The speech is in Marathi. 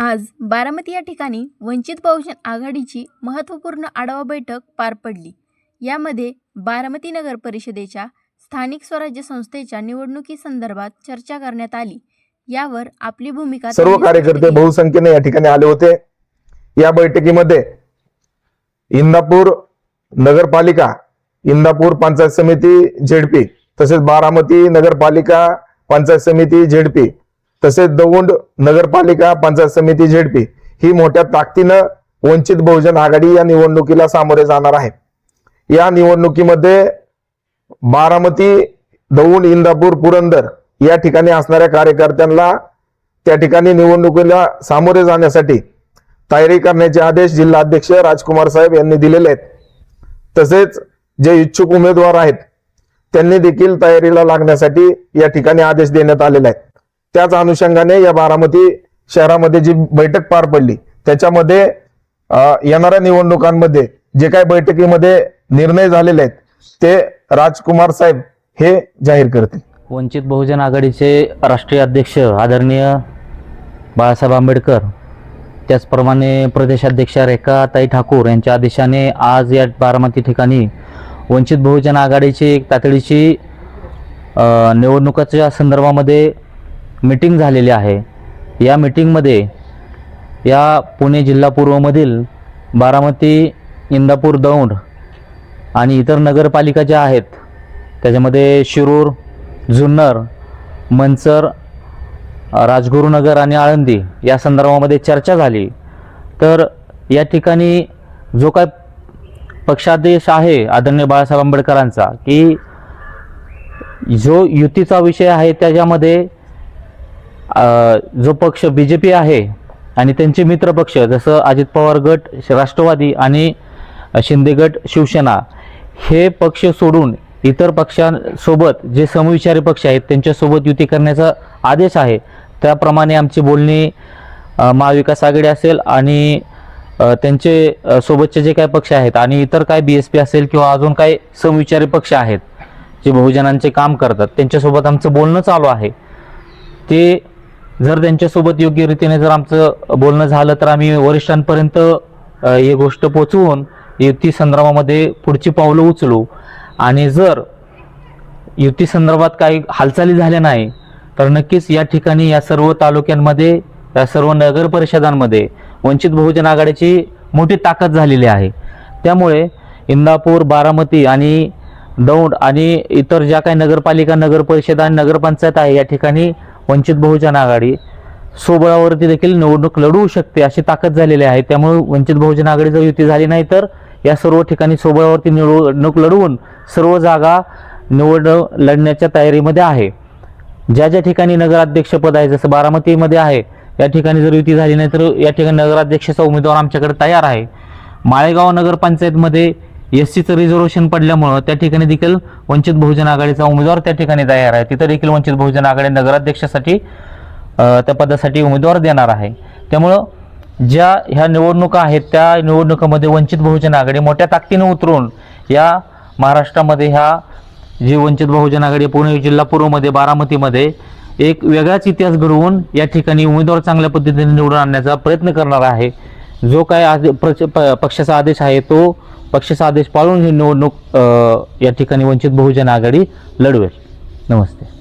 आज बारामती या ठिकाणी वंचित बहुजन आघाडीची महत्त्वपूर्ण आढावा बैठक पार पडली. यामध्ये बारामती नगर परिषदेच्या स्थानिक स्वराज्य संस्थेच्या निवडणुकीसंदर्भात चर्चा करण्यात आली. यावर आपली भूमिका सर्व कार्यकर्ते. बहुसंख्येने या ठिकाणी आले होते. या बैठकीमध्ये इंदापूर नगरपालिका इंदापूर पंचायत समिती झेडपी तसेच बारामती नगरपालिका पंचायत समिती झेडपी तसेच दौंड नगरपालिका पंचायत समिती झेडपी ही मोठ्या ताकदीनं वंचित बहुजन आघाडी या निवडणुकीला सामोरे जाणार आहे या निवडणुकीमध्ये बारामती दौंड इंदापूर पुरंदर या ठिकाणी असणाऱ्या कार्यकर्त्यांना त्या ठिकाणी निवडणुकीला सामोरे जाण्यासाठी तयारी करण्याचे आदेश जिल्हाध्यक्ष राजकुमार साहेब यांनी दिलेले आहेत. तसेच जे इच्छुक उमेदवार आहेत त्यांनी देखील तयारीला लागण्यासाठी या ठिकाणी आदेश देण्यात आलेले आहेत. त्याच अनुषंगाने या बारामती शहरामध्ये जी बैठक पार पडली त्याच्यामध्ये येणाऱ्या निवडणुकांमध्ये जे काही बैठकीमध्ये निर्णय झालेले आहेत ते राजकुमार साहेब हे जाहीर करतील. वंचित बहुजन आघाडीचे राष्ट्रीय अध्यक्ष आदरणीय बाळासाहेब आंबेडकर त्याचप्रमाणे प्रदेशाध्यक्ष रेखाताई ठाकूर यांच्या आदेशाने आज या बारामती ठिकाणी वंचित बहुजन आघाडीची एक तातडीची निवडणुकाच्या संदर्भामध्ये मीटिंग झालेली आहे. या मीटिंगमध्ये या पुणे जिल्हा पूर्वमधील बारामती इंदापूर दौंड आणि इतर नगरपालिका ज्या आहेत त्याच्यामध्ये शिरूर जुन्नर मंचर राजगुरुनगर आणि आळंदी या संदर्भामध्ये चर्चा झाली. तर या ठिकाणी जो काय पक्षादेश आहे आदरणीय बाळासाहेब आंबेडकरांचा की जो युतीचा विषय आहे त्याच्यामध्ये जो पक्ष बी जे पी आहे आणि त्यांचे मित्र पक्ष जसं अजित पवार गट राष्ट्रवादी आणि शिंदे गट शिवसेना हे पक्ष सोडून इतर पक्षांसोबत जे समविचारी पक्ष आहेत त्यांच्यासोबत युती करण्याचा आदेश आहे. त्याप्रमाणे आमची बोलणी महाविकास आघाडी असेल आणि त्यांचे सोबतचे जे काही पक्ष आहेत आणि इतर काय बी एस पी असेल किंवा अजून काही समविचारी पक्ष आहेत जे बहुजनांचे काम करतात त्यांच्यासोबत आमचं बोलणं चालू आहे. ते जर त्यांच्यासोबत योग्य रीतीने जर आमचं बोलणं झालं तर आम्ही वरिष्ठांपर्यंत ही गोष्ट पोचवून युती संदर्भामध्ये पुढची पावलं उचलू. आणि जर युती संदर्भात काही हालचाली झाल्या नाही तर नक्कीच या ठिकाणी या सर्व तालुक्यांमध्ये या सर्व नगर परिषदांमध्ये वंचित बहुजन आघाडीची मोठी ताकद झालेली आहे. त्यामुळे इंदापूर बारामती आणि दौंड आणि इतर ज्या काही नगरपालिका नगर परिषद आणि नगरपंचायत आहे या ठिकाणी वंचित बहुजन आघाडी सोबळावरती देखील निवडणूक लढवू शकते अशी ताकद झालेली आहे. त्यामुळे वंचित बहुजन आघाडी जर युती झाली नाही तर या सर्व ठिकाणी सोबळावरती निवडणूक लढवून सर्व जागा निवड लढण्याच्या तयारीमध्ये आहे. ज्या ज्या ठिकाणी नगराध्यक्षपद आहे जसं बारामतीमध्ये आहे या ठिकाणी जर युती झाली नाही तर या ठिकाणी नगराध्यक्षाचा उमेदवार आमच्याकडे तयार आहे. माळेगाव नगरपंचायतमध्ये एस सीचं रिझर्वेशन पडल्यामुळं त्या ठिकाणी देखील वंचित बहुजन आघाडीचा उमेदवार त्या ठिकाणी तयार आहे. तिथं देखील वंचित बहुजन आघाडी नगराध्यक्षासाठी त्या पदासाठी उमेदवार देणार आहे. त्यामुळं ज्या ह्या निवडणुका आहेत त्या निवडणुकामध्ये वंचित बहुजन आघाडी मोठ्या ताकदीनं उतरून या महाराष्ट्रामध्ये ह्या जी वंचित बहुजन आघाडी पुणे जिल्हा पूर्वमध्ये बारामतीमध्ये एक वेगळाच इतिहास घडवून या ठिकाणी उमेदवार चांगल्या पद्धतीने निवडून आणण्याचा प्रयत्न करणार आहे. जो काय प्रच- प- पक्षाचा आदेश आहे तो पक्षाचा आदेश पाळून ही निवडणूक या ठिकाणी वंचित बहुजन आघाडी लढवेल. नमस्ते.